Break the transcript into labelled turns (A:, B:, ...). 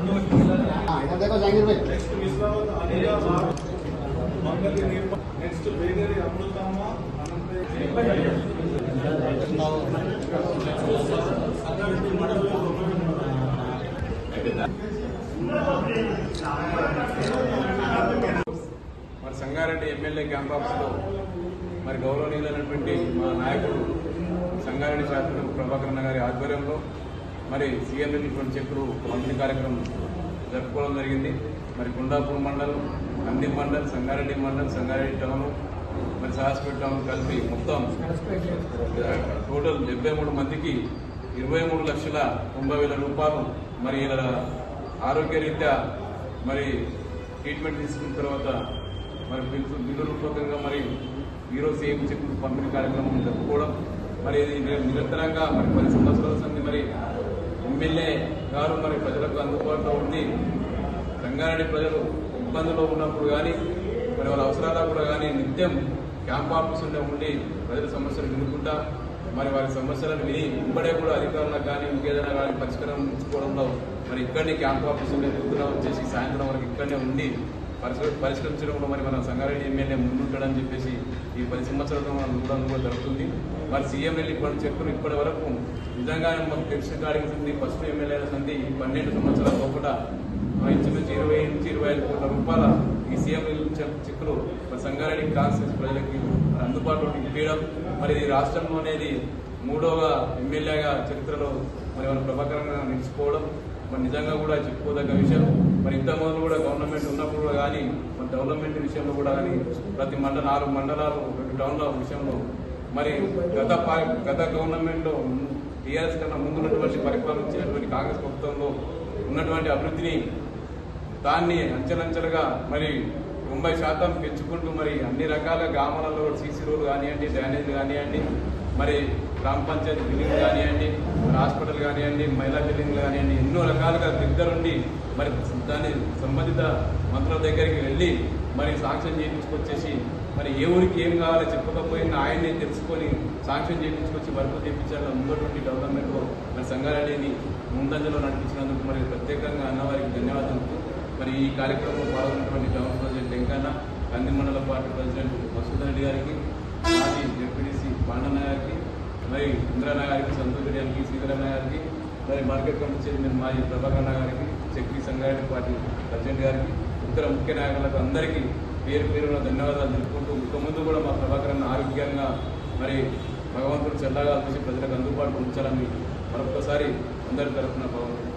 A: चांदनी बेगम
B: देखो जाहिर भाई
A: నెక్స్ట్ విశ్వనాథ్ అనియ మంగళి నిర్మ నెక్స్ట్ వేగరి అమృతమ్మ
C: మరి సంగారెడ్డి ఎమ్మెల్యే క్యాంప్ ఆఫీస్లో మరి గౌరవనీయులైనటువంటి మా నాయకుడు సంగారెడ్డి శాసనసభ ప్రభాకరణ గారి ఆధ్వర్యంలో మరి సీఎం ఇటువంటి చెక్కులు పంపిణీ కార్యక్రమం జరుపుకోవడం జరిగింది. మరి గుండాపూర్ మండలం నంది మండల్ సంగారెడ్డి మండల్ సంగారెడ్డి టౌన్ మరి సహస్పేట టౌన్ కలిపి మొత్తం టోటల్ డెబ్బై మూడు మందికి ఇరవై మూడు లక్షల తొంభై వేల రూపాయలు మరి ఇలా ఆరోగ్యరీత్యా మరి ట్రీట్మెంట్ తీసుకున్న తర్వాత మరి బిల్లు బిల్లు రూపకంగా మరి ఈరోజు సేమ్ చెక్ పంపిణీ కార్యక్రమం జరుపుకోవడం. మరి ఇది నిరంతరంగా మరి పది సంవత్సరాల సంది మరి ఎమ్మెల్యే గారు మరి ప్రజలకు అందుబాటులో ఉండి రంగారెడ్డి ప్రజలు ఇబ్బందుల్లో ఉన్నప్పుడు కానీ మరి వాళ్ళ అవసరాలకు కూడా కానీ నిత్యం క్యాంప్ ఆఫీసుల్లో ఉండి ప్రజల సమస్యలు వినుకుంటా మరి వారి సమస్యలను విని ఇప్పుడే కూడా అధికారులకు కానీ ఇంకేదైనా కానీ పరిష్కారం ఉంచుకోవడంలో మరి ఇక్కడనే క్యాంప్ ఆఫీసులో పొద్దున వచ్చేసి సాయంత్రం వరకు ఇక్కడనే ఉండి పరిష్క- పరిష్కరించడంలో మరి మన సంగారెడ్డి ఎమ్మెల్యే ముందుంటాడని చెప్పేసి ఈ పది సంవత్సరాలు మనం చూడడం జరుగుతుంది. మరి సీఎం వెళ్ళి ఇప్పటి చెప్పులు ఇప్పటి వరకు నిజంగా మాకు తెలిసిన కాడికి సంది ఫస్ట్ ఎమ్మెల్యేల సంది పన్నెండు సంవత్సరాల లోపల ఇంచుమించు ఇరవై నుంచి ఇరవై ఐదు కోట్ల రూపాయల ఈ సీఎం చెక్కులు మరి సంగారెడ్డి కాన్స్టిట్యూన్స్ ప్రజలకి అందుబాటులో ఇప్పించడం మరి ఇది రాష్ట్రంలో అనేది మూడవ ఎమ్మెల్యేగా చరిత్రలో మరి మన ప్రభాకరంగా నిలిచిపోవడం. మరి నిజంగా కూడా చెప్పుకోదగ్గ విషయం. మరి ఇంతకుముందు మొదలు కూడా గవర్నమెంట్ ఉన్నప్పుడు కూడా కానీ మరి డెవలప్మెంట్ విషయంలో కూడా కానీ ప్రతి మండల నాలుగు మండలాలు రెండు టౌన్ల విషయంలో మరి గత గత గవర్నమెంట్లో టీఆర్ఎస్ కన్నా ముందు ముందున్నటువంటి పరిపాలించినటువంటి కాంగ్రెస్ ప్రభుత్వంలో ఉన్నటువంటి అభివృద్ధిని దాన్ని అంచెలంచెలుగా మరి తొంభై శాతం పెంచుకుంటూ మరి అన్ని రకాల గ్రామాలలో సీసీ రోడ్లు కానివ్వండి డ్రైనేజ్ కానివ్వండి మరి గ్రామ పంచాయతీ బిల్డింగ్ కానివ్వండి మరి హాస్పిటల్ కానివ్వండి మహిళా బిల్డింగ్ కానివ్వండి ఎన్నో రకాలుగా దగ్గరుండి మరి దాన్ని సంబంధిత మంత్రుల దగ్గరికి వెళ్ళి మరి సాంక్షన్ చేయించుకొచ్చేసి మరి ఏ ఊరికి ఏం కావాలో చెప్పకపోయినా ఆయన్నే తెలుసుకొని సాంక్షన్ చేయించుకొచ్చి వర్క్ చేయించాలని ఉన్నటువంటి డెవలప్మెంట్ మరి సంగారెడ్డిని ముందంజలో నడిపించినందుకు మరి ప్రత్యేకంగా అన్నవారికి ధన్యవాదాలు. మరి ఈ కార్యక్రమంలో పాల్గొన్నటువంటి టౌన్ ప్రెసిడెంట్ వెంకన్న కంది మండల పార్టీ ప్రెసిడెంట్ మసూద్ రెడ్డి గారికి మాజీ జెడ్పీడీసీ పాండన్న గారికి మరి ఇంద్రన్న గారికి సంతోష్ రెడ్డి గారికి గారికి మరి మార్కెట్ కమిటీ చైర్మన్ మాజీ ప్రభాకరణ గారికి చక్రీ సంగారెడ్డి పార్టీ ప్రెసిడెంట్ గారికి ఇతర ముఖ్య నాయకులకు అందరికీ పేరు పేరున ధన్యవాదాలు తెలుపుకుంటూ ఇక ముందు కూడా మా ప్రభాకరణ ఆరోగ్యంగా మరి భగవంతుడు చల్లగా చూసి ప్రజలకు అందుబాటులో ఉంచాలని మరొకసారి అందరి తరఫున భగవంతుడు